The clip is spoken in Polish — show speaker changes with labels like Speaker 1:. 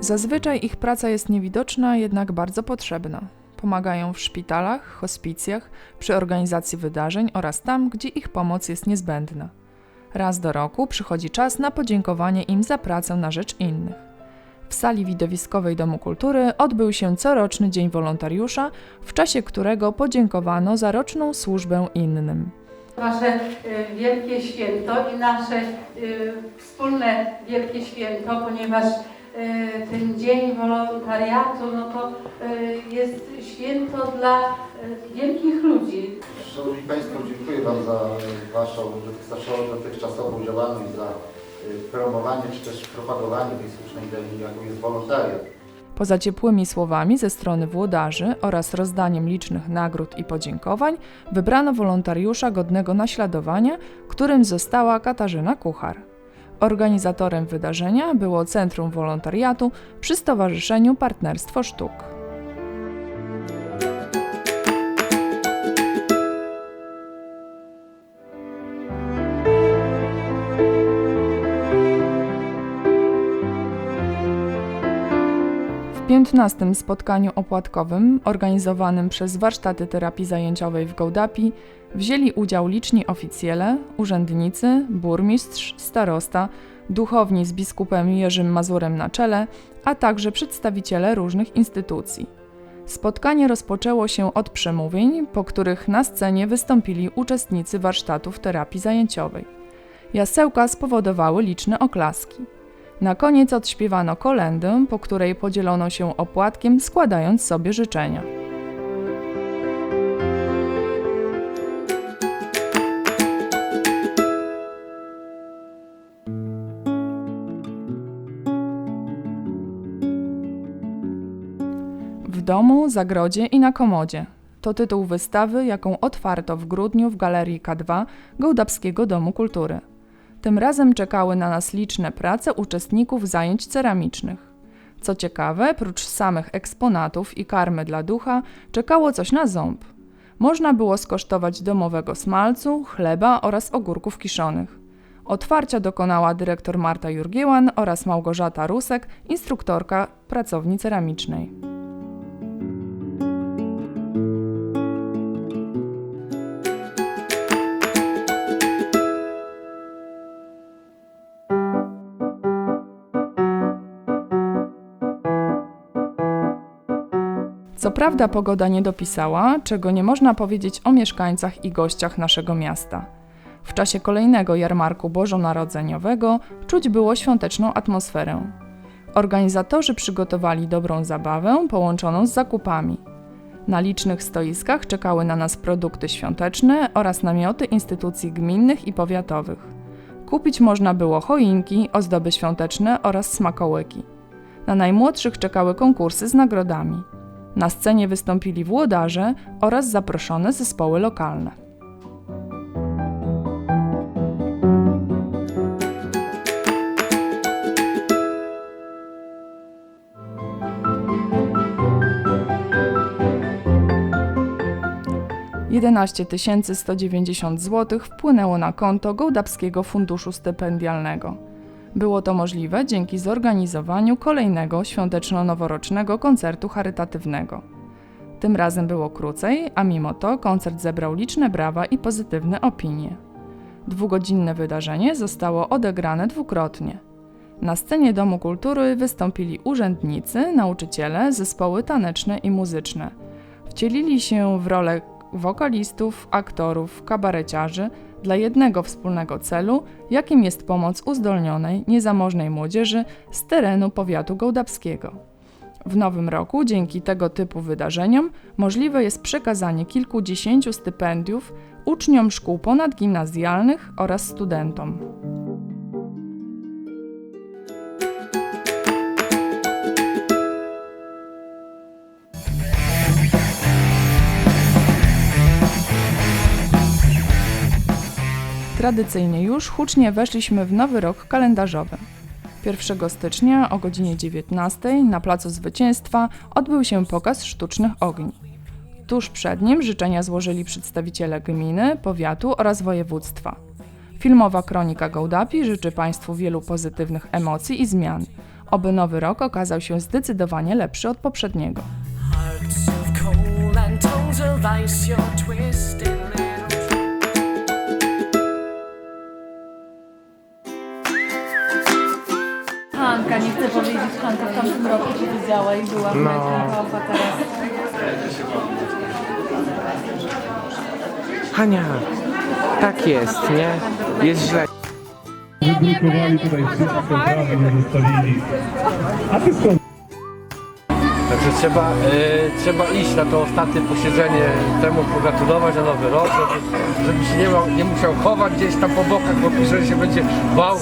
Speaker 1: Zazwyczaj ich praca jest niewidoczna, jednak bardzo potrzebna. Pomagają w szpitalach, hospicjach, przy organizacji wydarzeń oraz tam, gdzie ich pomoc jest niezbędna. Raz do roku przychodzi czas na podziękowanie im za pracę na rzecz innych. W sali widowiskowej Domu Kultury odbył się coroczny Dzień Wolontariusza, w czasie którego podziękowano za roczną służbę innym.
Speaker 2: Wasze y, wielkie święto i nasze y, wspólne wielkie święto, ponieważ ten dzień wolontariatu no to y, jest święto dla y, wielkich ludzi.
Speaker 3: Szanowni Państwo, dziękuję Wam za Waszą dotychczasową, dotychczasową działalność, za promowanie czy też propagowanie tej słusznej idei, jaką jest wolontariat.
Speaker 1: Poza ciepłymi słowami ze strony włodarzy oraz rozdaniem licznych nagród i podziękowań, wybrano wolontariusza godnego naśladowania, którym została Katarzyna Kuchar. Organizatorem wydarzenia było Centrum Wolontariatu przy Stowarzyszeniu Partnerstwo Sztuk. 15 spotkaniu opłatkowym organizowanym przez warsztaty terapii zajęciowej w Gołdapi wzięli udział liczni oficjele, urzędnicy, burmistrz, starosta, duchowni z biskupem Jerzym Mazurem na czele, a także przedstawiciele różnych instytucji. Spotkanie rozpoczęło się od przemówień, po których na scenie wystąpili uczestnicy warsztatów terapii zajęciowej. Jasełka spowodowały liczne oklaski. Na koniec odśpiewano kolendę, po której podzielono się opłatkiem, składając sobie życzenia. W domu, zagrodzie i na komodzie. To tytuł wystawy, jaką otwarto w grudniu w Galerii K2 Gołdapskiego Domu Kultury. Tym razem czekały na nas liczne prace uczestników zajęć ceramicznych. Co ciekawe, prócz samych eksponatów i karmy dla ducha, czekało coś na ząb. Można było skosztować domowego smalcu, chleba oraz ogórków kiszonych. Otwarcia dokonała dyrektor Marta Jurgiełan oraz Małgorzata Rusek, instruktorka pracowni ceramicznej. Co prawda pogoda nie dopisała, czego nie można powiedzieć o mieszkańcach i gościach naszego miasta. W czasie kolejnego jarmarku bożonarodzeniowego czuć było świąteczną atmosferę. Organizatorzy przygotowali dobrą zabawę połączoną z zakupami. Na licznych stoiskach czekały na nas produkty świąteczne oraz namioty instytucji gminnych i powiatowych. Kupić można było choinki, ozdoby świąteczne oraz smakołyki. Na najmłodszych czekały konkursy z nagrodami. Na scenie wystąpili włodarze oraz zaproszone zespoły lokalne. Jedenaście 190 zł wpłynęło na konto Gołdapskiego Funduszu Stypendialnego. Było to możliwe dzięki zorganizowaniu kolejnego świąteczno-noworocznego koncertu charytatywnego. Tym razem było krócej, a mimo to koncert zebrał liczne brawa i pozytywne opinie. Dwugodzinne wydarzenie zostało odegrane dwukrotnie. Na scenie Domu Kultury wystąpili urzędnicy, nauczyciele, zespoły taneczne i muzyczne. Wcielili się w rolę wokalistów, aktorów, kabareciarzy dla jednego wspólnego celu, jakim jest pomoc uzdolnionej, niezamożnej młodzieży z terenu powiatu gołdapskiego. W nowym roku dzięki tego typu wydarzeniom możliwe jest przekazanie kilkudziesięciu stypendiów uczniom szkół ponadgimnazjalnych oraz studentom. Tradycyjnie już hucznie weszliśmy w nowy rok kalendarzowy. 1 stycznia o godzinie 19 na Placu Zwycięstwa odbył się pokaz sztucznych ogni. Tuż przed nim życzenia złożyli przedstawiciele gminy, powiatu oraz województwa. Filmowa kronika Gołdapi życzy Państwu wielu pozytywnych emocji i zmian Oby nowy rok okazał się zdecydowanie lepszy od poprzedniego.
Speaker 4: Hanka w tamtym roku cię widziała i była w
Speaker 5: No.
Speaker 4: no. teraz.
Speaker 5: Hania, tak jest, nie? Jest źle.
Speaker 6: wydrukowali tutaj wszystko prawie nie zostawili. A ty skąd?
Speaker 7: Także trzeba, e, trzeba iść na to ostatnie posiedzenie temu pogratulować na nowy rok, żeby, żeby się nie, ma, nie musiał chować gdzieś tam po bokach, bo pisze, że się będzie bał